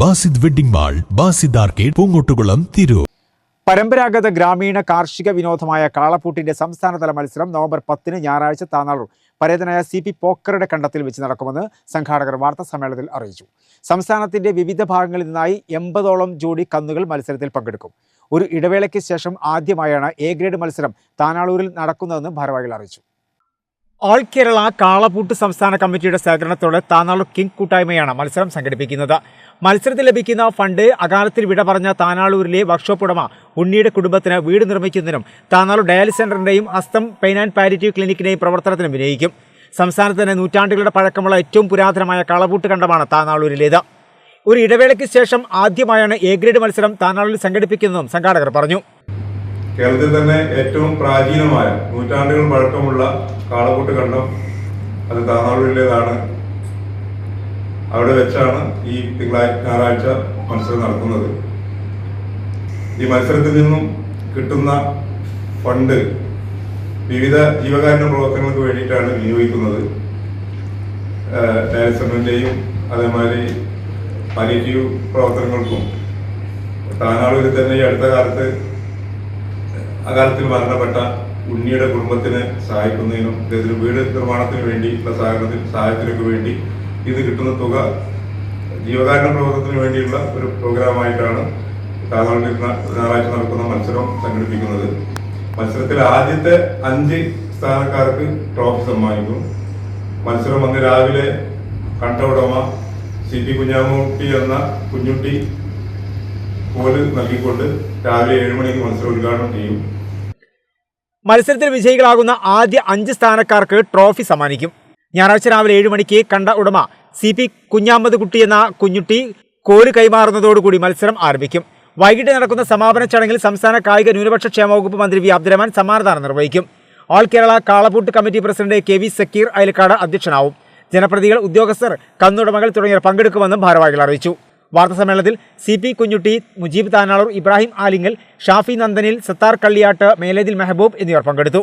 Basid wedding mall Basid arcade Poongottukulam Tirur. പരമ്പരാഗത ഗ്രാമീണ കാർഷിക വിനോദമായ കാളപ്പൂട്ടിന്റെ സംസ്ഥാനതല മത്സരം നവംബർ പത്തിന് ഞായറാഴ്ച താനാളൂർ പരേതനായ സി പി പോക്കറുടെ കണ്ടത്തിൽ വെച്ച് നടക്കുമെന്ന് സംഘാടകർ വാർത്താ സമ്മേളനത്തിൽ അറിയിച്ചു. സംസ്ഥാനത്തിന്റെ വിവിധ ഭാഗങ്ങളിൽ നിന്നായി എൺപതോളം ജോഡി കന്നുകൾ മത്സരത്തിൽ പങ്കെടുക്കും. ഒരു ഇടവേളയ്ക്ക് ശേഷം ആദ്യമായാണ് എ ഗ്രേഡ് മത്സരം താനാളൂരിൽ നടക്കുന്നതെന്ന് ഭാരവാഹികൾ അറിയിച്ചു. ഓൾ കേരള കാളപൂട്ട് സംസ്ഥാന കമ്മിറ്റിയുടെ സഹകരണത്തോടെ താനാളൂർ കിങ് കൂട്ടായ്മയാണ് മത്സരം സംഘടിപ്പിക്കുന്നത്. മത്സരത്തിൽ ലഭിക്കുന്ന ഫണ്ട് അകാലത്തിൽ വിട പറഞ്ഞ താനാളൂരിലെ വർക്ക്ഷോപ്പ് ഉടമ ഉണ്ണിയുടെ കുടുംബത്തിന് വീട് നിർമ്മിക്കുന്നതിനും താനാളൂർ ഡയാലിസ് സെന്ററിന്റെയും അസ്തം പെയിൻ ആൻഡ് പാരിറ്റീവ് ക്ലിനിക്കിന്റെയും പ്രവർത്തനത്തിനും വിനിയോഗിക്കും സംസ്ഥാനത്ത് തന്നെ നൂറ്റാണ്ടുകളുടെ പഴക്കമുള്ള ഏറ്റവും പുരാതനമായ കളപൂട്ട് കണ്ടമാണ് താനാളൂരിലേത്. ഒരു ഇടവേളയ്ക്ക് ശേഷം ആദ്യമായാണ് എ ഗ്രേഡ് മത്സരം താനാളൂരിൽ സംഘടിപ്പിക്കുന്നതെന്നും സംഘാടകർ പറഞ്ഞു. കേരളത്തിൽ തന്നെ ഏറ്റവും പ്രാചീനമായ നൂറ്റാണ്ടുകൾ പഴക്കമുള്ള കാളകൂട്ട് കണ്ടം. അത് താനാളൂരിലേതാണ് അവിടെ വെച്ചാണ് ഈ തിങ്കളാഴ്ച ഞായറാഴ്ച മത്സരം നടക്കുന്നത് ഈ മത്സരത്തിൽ നിന്നും കിട്ടുന്ന ഫണ്ട് വിവിധ ജീവകാരുണ്യ പ്രവർത്തനങ്ങൾക്ക് വേണ്ടിയിട്ടാണ് വിനിയോഗിക്കുന്നത്. ഡയറക്ടറിന്റെയും അതേമാതിരി പാലിറ്റീവ് പ്രവർത്തനങ്ങൾക്കും. താനാളൂരിൽ തന്നെ ഈ അടുത്ത കാലത്ത് അകാലത്തിൽ മരണപ്പെട്ട ഉണ്ണിയുടെ കുടുംബത്തിനെ സഹായിക്കുന്നതിനും അദ്ദേഹത്തിന് വീട് നിർമ്മാണത്തിന് വേണ്ടിയുള്ള സഹകരണത്തിന് സഹായത്തിനൊക്കെ വേണ്ടി ഇത് കിട്ടുന്ന തുക ജീവകാരുണ്യ പ്രവർത്തനത്തിന് വേണ്ടിയുള്ള ഒരു പ്രോഗ്രാമായിട്ടാണ് ഞായറാഴ്ച നടക്കുന്ന മത്സരം സംഘടിപ്പിക്കുന്നത്. മത്സരത്തിൽ ആദ്യത്തെ അഞ്ച് സ്ഥാനക്കാർക്ക് ട്രോഫി സമ്മാനിക്കും. മത്സരം അന്ന് രാവിലെ കണ്ടവടമ സി പി കുഞ്ഞാമൂട്ടി എന്ന കുഞ്ഞുട്ടി കോൽ നൽകിക്കൊണ്ട് രാവിലെ ഏഴ് മണിക്ക് മത്സരം ഉദ്ഘാടനം ചെയ്യും. മത്സരത്തിൽ വിജയികളാകുന്ന ആദ്യ അഞ്ച് സ്ഥാനക്കാർക്ക് ട്രോഫി സമ്മാനിക്കും. ഞായറാഴ്ച രാവിലെ ഏഴ് മണിക്ക് കണ്ട ഉടമ സി പി കുഞ്ഞാമ്പത് കുട്ടി എന്ന കുഞ്ഞുട്ടി കോൽ കൈമാറുന്നതോടുകൂടി മത്സരം ആരംഭിക്കും. വൈകിട്ട് നടക്കുന്ന സമാപന ചടങ്ങിൽ സംസ്ഥാന കായിക ന്യൂനപക്ഷ ക്ഷേമ വകുപ്പ് മന്ത്രി വി അബ്ദുറഹ്മാൻ സമ്മാനദാനം നിർവഹിക്കും. All Kerala കാളപൂട്ട് committee president K V Sakkeer Ayalakkad അധ്യക്ഷനാവും. ജനപ്രതികൾ ഉദ്യോഗസ്ഥർ കന്നുടമകൾ തുടങ്ങിയവർ പങ്കെടുക്കുമെന്നും ഭാരവാഹികൾ അറിയിച്ചു. വാർത്താ സമ്മേളനത്തിൽ സി പി കുഞ്ഞുട്ടി മുജീബ് താനാളൂർ ഇബ്രാഹിം ആലിങ്ങൽ ഷാഫി നന്ദനിൽ സത്താർ കള്ളിയാട്ട് മേലേതിൽ മെഹബൂബ് എന്നിവർ പങ്കെടുത്തു.